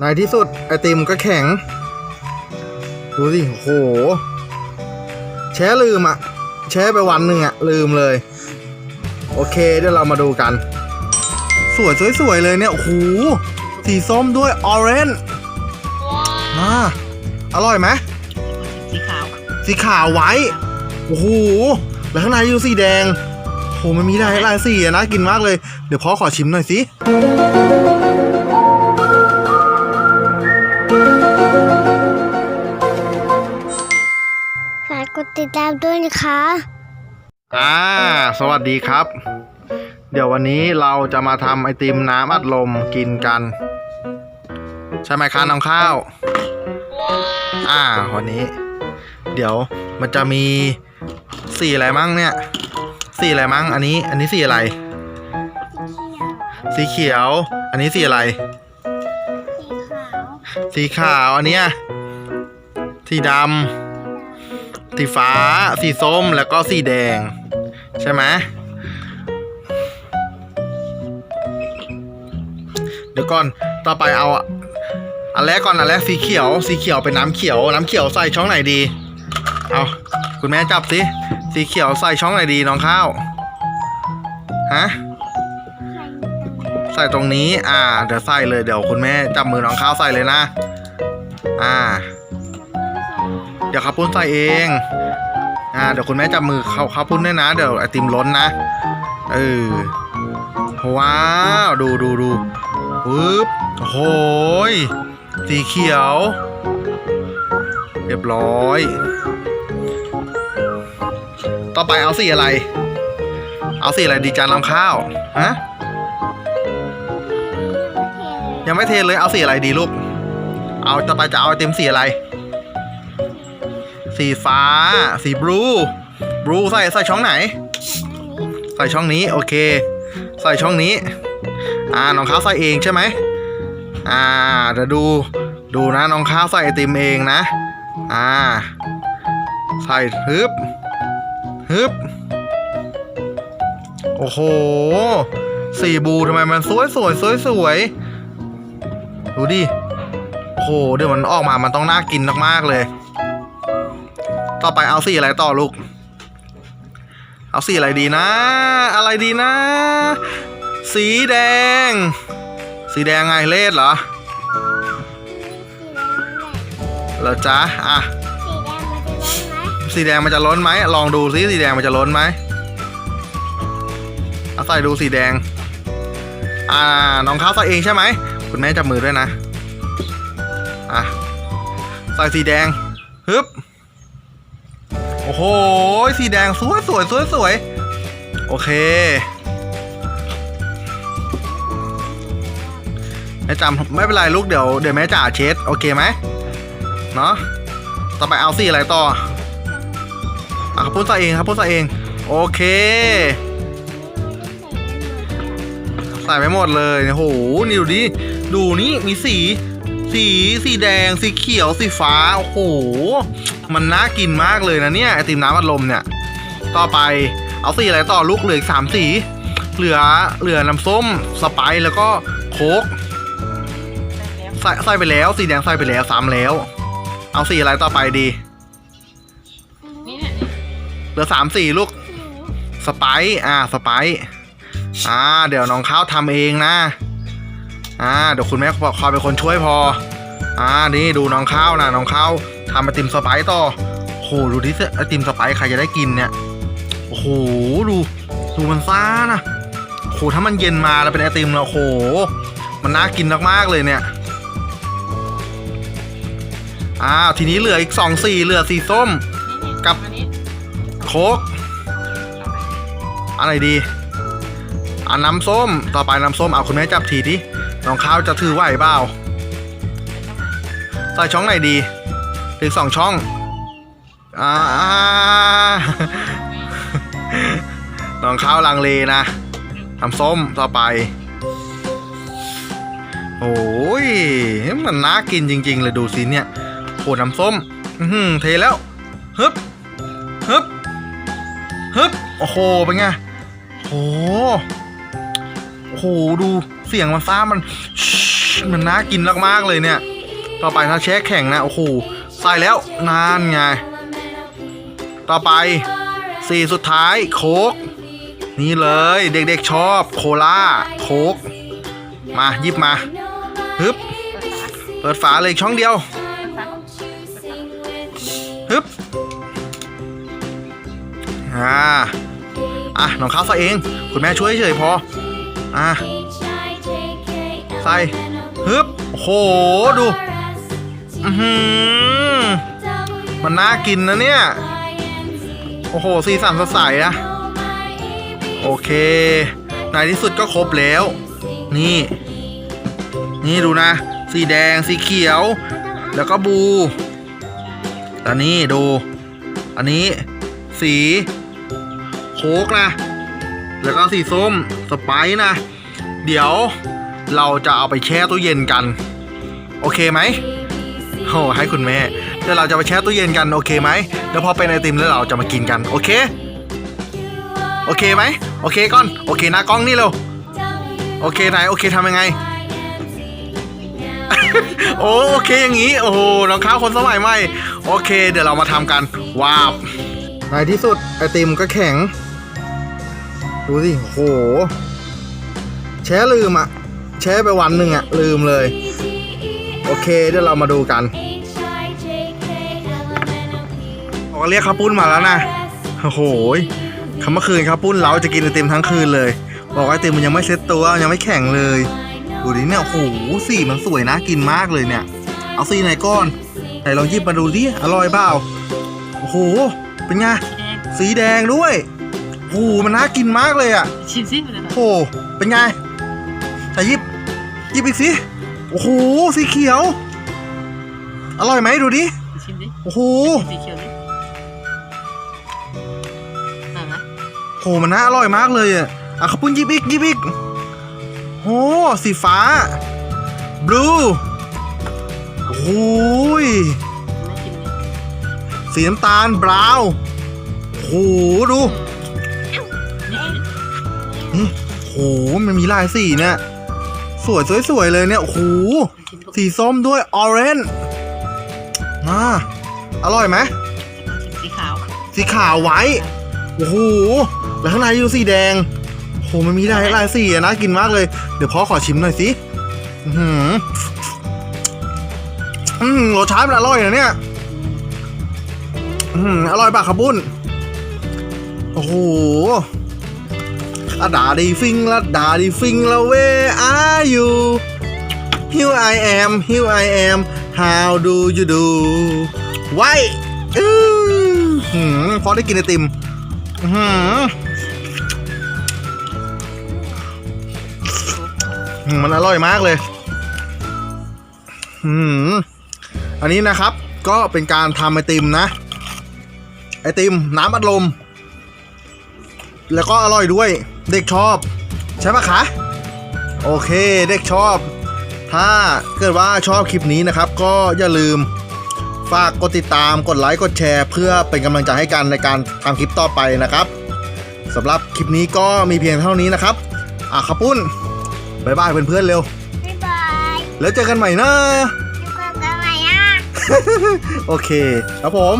ในที่สุดไอติมก็แข็ง ดูสิโอ้โหแช่ลืมอะแช่ไปวันหนึ่งอะลืมเลย โอเคเดี๋ยวเรามาดูกัน สวยสวยๆเลยเนี่ยโอ้โหสีส้มด้วยออเรนจ์อ่าอร่อยไหมสีขาว สีขาวไว้ โอ้โห แล้วข้างในอยู่สีแดงโหมันมีหลายหลายสีอะนะกินมากเลย เดี๋ยวพ่อขอชิมหน่อยสิ กกดติดตามด้วยนะคะอ่า สวัสดีครับ เดี๋ยววันนี้เราจะมาทำไอติมน้ำอัดลมกินกัน ใช่ไหมคะน้องข้าว อ่า วันนี้ เดี๋ยวมันจะมีสีอะไรมั่งเนี่ย สีอะไรมั่งอันนี้ อันนี้สีอะไร สีเขียว อันนี้สีอะไร สีขาว สีขาว อันเนี้ย สีดำ สีฟ้า สีส้มแล้วก็สีแดง ใช่ไหมเดี๋ยวก่อนต่อไปเอาอันแรกก่อนอันแรกสีเขียว สีเขียวเป็นน้ำเขียว น้ำเขียวใส่ช่องไหนดี เอาคุณแม่จับสิสีเขียวใส่ช่องไหนดีน้องข้าวฮะใส่ตรงนี้ อ่า เดี๋ยวใส่เลย เดี๋ยวคุณแม่จับมือน้องข้าวใส่เลยนะ อ่า ดี๋ยวข้าวปุ้นใส่เอง อ่า เดี๋ยวคุณแม่จับมือข้าวข้าวปุ้นด้วยนะ เดี๋ยวไอติมล้นนะ เออ ว้าว ดูดูดูปึ๊บโอ้โหยสีเขียว เรียบร้อย ต่อไปเอาสีอะไร เอาสีอะไรดีจานน้ำข้าว ฮะ ยังไม่เทเลย เอาสีอะไรดีลูก เอาต่อไปจะเอาไอติมสีอะไร สีฟ้า สีบลูบลูใส่ใส่ช่องไหน ใส่ช่องนี้โอเค ใส่ช่องนี้ อ่าน้องข้าวใส่เองใช่ไหมอ่าเดี๋ยวดูดูนะน้องข้าวใส่ไอติมเองนะ อ่า ใส่ฮึบฮึบโอ้โห สีบลูทำไมมันสวยสวยสวยสวยดูดิโอ้โหเดี๋ยวมันออกมามันต้องน่ากินมากๆเลย ต่อไปเอาสีอะไรต่อลูก เอาสีอะไรดีนะ อะไรดีนะ สีแดง สีแดงไงเลดเหรอเหรอจ๊ะอะสีแดงมันจะร้นไหมสีแดงมันจะล้นไหมลองดูซิสีแดงมันจะล้นไหมเอาใส่ดูสีแดง อ่า น้องเขาใส่เองใช่ไหม คุณแม่จับมือด้วยนะ อะ ใส่สีแดง ฮึบ โอ้โห สีแดงสวยสวยสวยสวยโอเคแม่จำไม่เป็นไรลูกเดี๋ยวเดี๋ยวแม่จ่าเช็ดโอเคไหมเนาะต่อไปเอาสีอะไรต่ออะครับพูดใส่เองครับพูดใส่เอง โอเค ใส่ไปหมดเลยโอ้โหนี่ดูดิดูนี่มีสี สีสีแดงสีเขียวสีฟ้าโอ้โห มันน่ากินมากเลยนะเนี่ยไอติมน้ำอัดลมเนี่ย ต่อไปเอาสีอะไรต่อลูกเหลืออีกสามสี เหลือเหลือน้ำส้มสไปซ์แล้วก็โค้กใส่ใส่ไปแล้วสีแดงใส่ไปแล้วสามแล้ว เอาสีอะไรต่อไปดีนี่เนี่ยเหลือสามสีลูกสไปซ์อ่าสไปซ์อ่า เดี๋ยวน้องข้าวทำเองนะ อ่าเดี๋ยวคุณแม่คอยเป็นคนช่วยพอ อ่านี่ดูน้องข้าวนะน้องข้าวทำไอติมสไปซ์ต่อโหดูที่ไอติมสไปซ์ใครจะได้กินเนี่ยโอ้โหดูดูมันซ่านะโหถ้ามันเย็นมาแล้วเป็นไอติมแล้วโห มันน่ากินมากๆเลยเนี่ยอ้าวทีนี้เหลืออีกสองสีเหลือสีส้ม กับ โค้กอะไรดีอ่าน้ำส้มต่อไปน้ำส้มเอาคุณแม่จับทีที่น้องข้าวจะถือไหวเปล่าใส่ช่องไหนดี ถึงสองช่องอ่าน้องข้าวลังเลนะน้ำส้มต่อไป โอ้ย มันน่ากินจริง ๆ เลยดูสิเนี่ยโหน้ำส้ม อืเทแล้วฮึบฮึบฮึบโอ้โห เป็นไงโอ้โหโอ้โหดูเสียงมันฟ้ามัน มันน่ากินมากๆเลยเนี่ย ต่อไปถ้าแช่แข็งนะ โอ้โห ส่แล้วนานไง ต่อไปสี่สุดท้ายโค้กนี่เลยเด็กๆชอบโคลาโค้กมาหยิบมาฮึบเปิดฝาเลยช่องเดียวฮึบอ่าอะน้องข้าวใส่เอง คุณแม่ช่วยเฉยพอ อะใส่ฮึบโหดู อือหือมันน่ากินนะเนี่ย โอ้โห สีสันสดใสอะโอเค ในที่สุดก็ครบแล้ว นี่ นี่ดูนะ สีแดง สีเขียว แล้วก็บูแต่นี่ดู อันนี้ สีโคกนะ แล้วก็สีส้ม สไปซ์นะ เดี๋ยวเราจะเอาไปแช่ตู้เย็นกัน โอเคไหม โอ้ให้คุณแม่เดี๋ยวเราจะไปแช่ตู้เย็นกันโอเคไหมเดี๋ยวพอเป็นไอติมแล้วเราจะมากินกันโอเค โอเคไหมโอเคก่อนโอเคน้ากล้องนี่เร็วโอเคไหนโอเคทำยังไง โอ้โอเคอย่างนี้ โอ้โหน้องข้าวคนสมัยใหม่โอเค เดี๋ยวเรามาทำกันว้าวในที่สุดไอติมก็แข็ง ดูสิโหแช่ลืมอะแช่ไปวันหนึ่งอะลืมเลย โอเคเดี๋ยวเรามาดูกันบอกว่าเรียกข้าวปุ้นมาแล้วนะโอ้โหคำเมื่อคืนข้าวปุ้นเราจะกินไอติมทั้งคืนเลย บอกว่าไอติมมันยังไม่เซ็ตตัวยังไม่แข็งเลย ดูดิเนี่ยโอ้โหสีมันสวยนะกินมากเลยเนี่ย เอาสีไหนก้อนไหนลองหยิบมาดูดิอร่อยเปล่าโอ้โหเป็นไงแดงสีแดงด้วยโอ้โหมันน่ากินมากเลยอะชิมซิมันจะโอ้โหเป็นไงแต่หยิบหยิบอีกสิ โอ้โหสีเขียว อร่อยไหมดูดิชิมดิโอ้โหสีเขียวดิมาไหมโหมันน่าอร่อยมากเลยอะอะขาวปุ้นหยิบอีกหยิบอีกโอ้สีฟ้าบลูโอ้โหยไม่ชิมดิสีน้ำตาลบราวน์โอ้โหดูนี่กินดินี่โอ้โหมันมีหลายสีเนี่ย สวยสวยๆเลยเนี่ยโอ้โหชิมดิสีส้มด้วยออเรนจ์อ่าอร่อยไหมชิมสีขาวสีขาวไว้โอ้โหแล้วข้างในอยู่สีแดงโอ้โหมันมีหลายหลายสีอะนะกินมากเลย เดี๋ยวพ่อขอชิมหน่อยสิอือหืออืมรสชาติมันอร่อยนะเนี่ยอืมอร่อยปะครับบุ้นโอ้โห อะดาดีฟิงละดาดีฟิงละเวอายู Here I am Here I am How do you do ไว้อื้อพอได้กินไอติมหืมมันอร่อยมากเลยอืมอันนี้นะครับก็เป็นการทำไอติมนะ ไอติมน้ำอัดลม แล้วก็อร่อยด้วย เด็กชอบ ใช่ปะคะ โอเคเด็กชอบ ถ้าเกิดว่าชอบคลิปนี้นะครับ ก็อย่าลืมฝากกดติดตามกดไลค์กดแชร์ เพื่อเป็นกำลังใจให้กันในการทำคลิปต่อไปนะครับสำหรับคลิปนี้ก็มีเพียงเท่านี้นะครับอะครับปุ้นบายบายเพื่อนๆเร็วบ๊ายบายแล้วเจอกันใหม่นะแล้วก็กันใหม่อะโอเค ครับผม